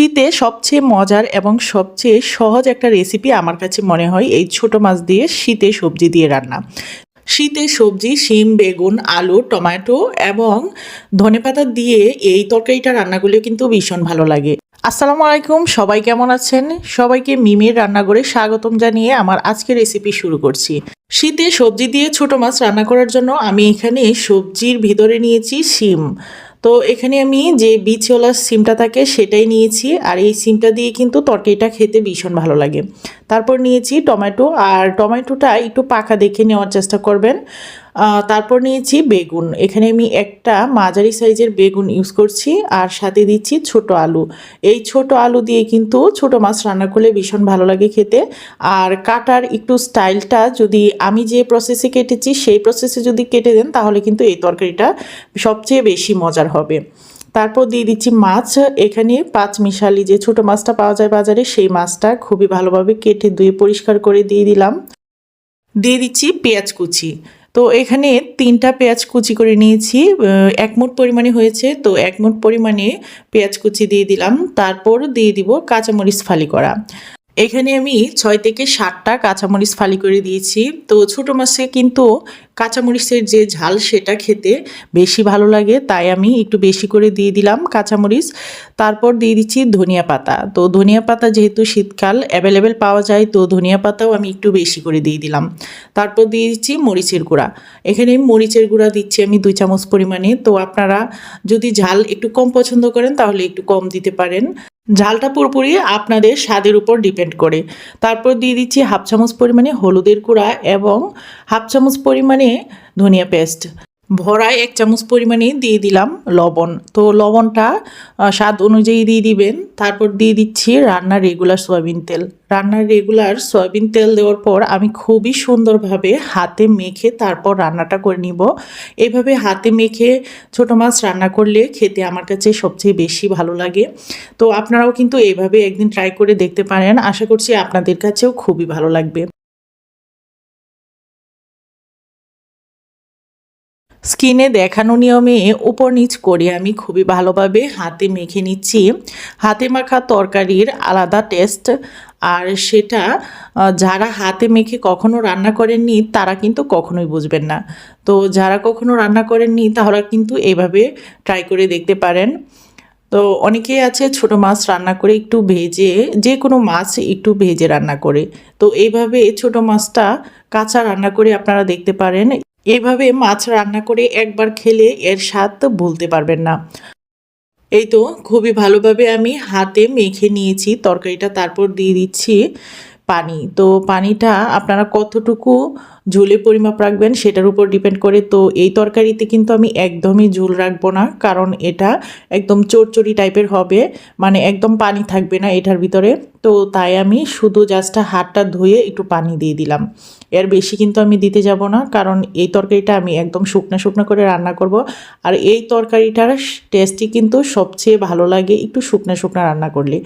শীতে সবচেয়ে মজার এবং সবচেয়ে সহজ একটা রেসিপি আমার কাছে মনে হয় এই ছোট মাছ দিয়ে শীতে সবজি দিয়ে রান্না। শীতে সবজি, শিম, বেগুন, আলু, টমেটো এবং ধনেপাতা দিয়ে এই তরকারিটা রান্না করলে কিন্তু ভীষণ ভালো লাগে। আসসালামু আলাইকুম, সবাই কেমন আছেন? সবাইকে মিমির রান্নাঘরে স্বাগতম জানিয়ে আমার আজকের রেসিপি শুরু করছি। শীতে সবজি দিয়ে ছোট মাছ রান্না করার জন্য আমি এখানে সবজির ভিতরে নিয়েছি শিম। তো এখানে আমি যে বিচওয়ালার সিমটা থাকে সেটাই নিয়েছি। আর এই সিমটা দিয়ে কিন্তু তরকারিটা খেতে ভীষণ ভালো লাগে। তারপর নিয়েছি টমেটো। আর টমেটোটা একটু পাকা দেখে নেওয়ার চেষ্টা করবেন। তারপর নিয়েছি বেগুন। এখানে আমি একটা মাঝারি সাইজের বেগুন ইউজ করছি আর সাথে দিচ্ছি ছোট আলু। এই ছোট আলু দিয়ে কিন্তু ছোট মাছ রান্না করলে ভীষণ ভালো লাগে খেতে। আর কাটার একটু স্টাইলটা যদি আমি যে প্রসেসে কেটেছি, সেই প্রসেসে যদি কেটে দেন, তাহলে কিন্তু এই তরকারিটা সবচেয়ে বেশি মজার হবে। তারপর দিয়ে দিচ্ছি মাছ। এখানে পাঁচ মিশালি যে ছোট মাছটা পাওয়া যায় বাজারে, সেই মাছটা খুবই ভালোভাবে কেটে ধুয়ে পরিষ্কার করে দিয়ে দিলাম। দিয়ে দিচ্ছি পেঁয়াজ কুচি। তো এখানে তিনটা পেঁয়াজ কুচি করে নিয়েছি এক মুঠ পরিমাণে হয়েছে, তো এক মুঠ পরিমাণে পেঁয়াজ কুচি দিয়ে দিলাম, তারপর দিয়ে দিব কাঁচামরিচ ফালি করা। এখানে আমি ছয় থেকে সাতটা কাঁচামরিচ ফালি করে দিয়েছি। তো ছোটো মাছে কিন্তু কাঁচামরিচের যে ঝাল সেটা খেতে বেশি ভালো লাগে, তাই আমি একটু বেশি করে দিয়ে দিলাম কাঁচামরিচ। তারপর দিয়ে দিচ্ছি ধনিয়া পাতা। তো ধনিয়া পাতা যেহেতু শীতকাল অ্যাভেলেবেল পাওয়া যায়, তো ধনিয়া পাতাও আমি একটু বেশি করে দিয়ে দিলাম। তারপর দিয়ে দিচ্ছি মরিচের গুঁড়া। এখানে মরিচের গুঁড়া দিচ্ছি আমি দুই চামচ পরিমাণে। তো আপনারা যদি ঝাল একটু কম পছন্দ করেন, তাহলে একটু কম দিতে পারেন। ঝালটা পুরোপুরি আপনাদের স্বাদের উপর ডিপেন্ড করে। তারপর দিয়ে দিচ্ছি হাফ চামচ পরিমাণে হলুদের কুড়া এবং হাফ চামচ পরিমাণে ধনিয়া পেস্ট ভরায় এক চামচ পরিমাণে দিয়ে দিলাম লবণ। তো লবণটা স্বাদ অনুযায়ী দিয়ে দিবেন। তারপর দিয়ে দিচ্ছি রান্নার রেগুলার সয়াবিন তেল। রান্নার রেগুলার সয়াবিন তেল দেওয়ার পর আমি খুবই সুন্দরভাবে হাতে মেখে তারপর রান্নাটা করে নিব। এভাবে হাতে মেখে ছোট মাছ রান্না করলে খেতে আমার কাছে সবচেয়ে বেশি ভালো লাগে। তো আপনারাও কিন্তু এইভাবে একদিন ট্রাই করে দেখতে পারেন। আশা করছি আপনাদের কাছেও খুবই ভালো লাগবে। স্কিনে দেখানো নিয়মে উপর নিচ করে আমি খুবই ভালোভাবে হাতে মেখে নিচ্ছি। হাতে মাখা তরকারির আলাদা টেস্ট। আর সেটা যারা হাতে মেখে কখনো রান্না করেননি, তারা কিন্তু কখনোই বুঝবেন না। তো যারা কখনো রান্না করেননি তারা কিন্তু এইভাবে ট্রাই করে দেখতে পারেন। তো অনেকেই আছে ছোট মাছ রান্না করে একটু ভেজে, যে কোনো মাছ একটু ভেজে রান্না করে। তো এইভাবে ছোট মাছটা কাঁচা রান্না করে আপনারা দেখতে পারেন। এইভাবে মাছ রান্না করে একবার খেলে এর স্বাদ তো বলতে পারবেন না। এই তো খুবই ভালোভাবে আমি হাতে মেখে নিয়েছি, তরকারিটা তারপর দিয়ে দিচ্ছি। পানি। তো পানিটা আপনারা কতটুকু ঝুলে পরিমাপ রাখবেন সেটার উপর ডিপেন্ড করে। তো এই তরকারিতে কিন্তু আমি একদমই ঝুল রাখব না, কারণ এটা একদম চড়চড়ি টাইপের হবে মানে একদম পানি থাকবে না এটার ভিতরে। তো তাই আমি শুধু জাস্ট হাতটা ধুয়ে একটু পানি দিয়ে দিলাম। এর বেশি কিন্তু আমি দিতে যাব না, কারণ এই তরকারিটা আমি একদম শুকনো শুকনো করে রান্না করব। আর এই তরকারিটার টেস্টই কিন্তু সবচেয়ে ভালো লাগে একটু শুকনো শুকনো রান্না করলে।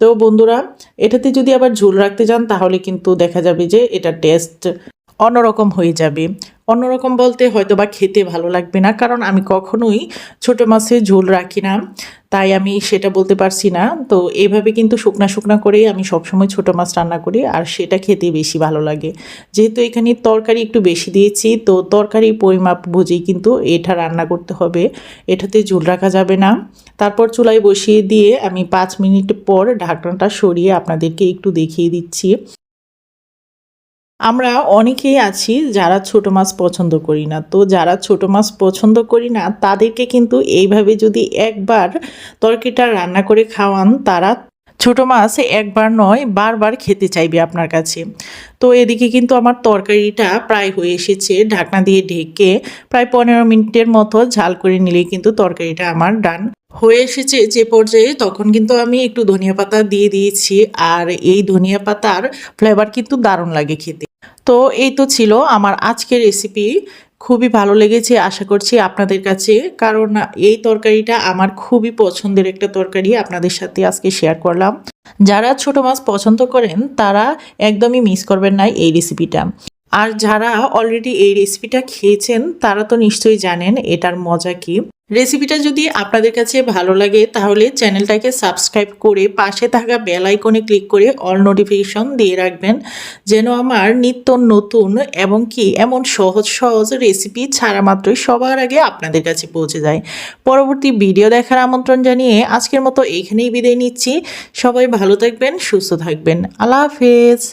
তো বন্ধুরা, এটাতে যদি আবার ঝোল রাখতে যান তাহলে কিন্তু দেখা যাবে যে এটা টেস্ট অন্যরকম হয়ে যাবে। অন্যরকম বলতে হয়তো বা খেতে ভালো লাগবে না, কারণ আমি কখনোই ছোট মাছের ঝোল রাখি না, তাই আমি সেটা বলতে পারছি না। তো এইভাবে কিন্তু শুকনা শুকনা করেই আমি সবসময় ছোট মাছ রান্না করি, আর সেটা খেতে বেশি ভালো লাগে। যেহেতু এখানে তরকারি একটু বেশি দিয়েছি, তো তরকারি পরিমাপ বুঝেই কিন্তু এটা রান্না করতে হবে। এটাতে ঝোল রাখা যাবে না। তারপর চুলায় বসিয়ে দিয়ে আমি পাঁচ মিনিট পর ঢাকনাটা সরিয়ে আপনাদেরকে একটু দেখিয়ে দিচ্ছি। আমরা অনেকেই আছি যারা ছোট মাছ পছন্দ করি না। তো যারা ছোট মাছ পছন্দ করি না, তাদেরকে কিন্তু এইভাবে যদি একবার তরকারিটা রান্না করে খাওয়ান, তারা ছোট মাছ একবার নয়, বারবার খেতে চাইবে আপনার কাছে। তো এদিকে কিন্তু আমার তরকারিটা প্রায় হয়ে এসেছে, ঢাকনা দিয়ে ঢেকে প্রায় পনেরো মিনিটের মতো ঝাল করে নিলেই কিন্তু তরকারিটা আমার ডান হয়ে এসেছে যে পর্যায়ে, তখন কিন্তু আমি একটু ধনিয়া পাতা দিয়ে দিয়েছি। আর এই ধনিয়া পাতার ফ্লেভার কিন্তু দারুণ লাগে খেতে। তো এই তো ছিল আমার আজকের রেসিপি খুবই ভালো লেগেছে, আশা করছি আপনাদের কাছে। কারণ এই তরকারিটা আমার খুবই পছন্দের একটা তরকারি, আপনাদের সাথে আজকে শেয়ার করলাম। যারা ছোট মাছ পছন্দ করেন, তারা একদমই মিস করবেন না এই রেসিপিটা আর যারা অলরেডি এই রেসিপিটা খেয়েছেন, তারা তো নিশ্চয়ই জানেন এটার মজা কি। রেসিপিটা যদি আপনাদের কাছে ভালো লাগে, তাহলে চ্যানেলটাকে সাবস্ক্রাইব করে পাশে থাকা বেল আইকনে ক্লিক করে অল নোটিফিকেশন দিয়ে রাখবেন, যেন আমার নিত্য নতুন এবং কি এমন সহজ সহজ রেসিপি ছাড়া মাত্রই সবার আগে আপনাদের কাছে পৌঁছে যায়। পরবর্তী ভিডিও দেখার আমন্ত্রণ জানিয়ে আজকের মতো এইখানেই বিদায় নিচ্ছি। সবাই ভালো থাকবেন, সুস্থ থাকবেন। আল্লাহ হাফেজ।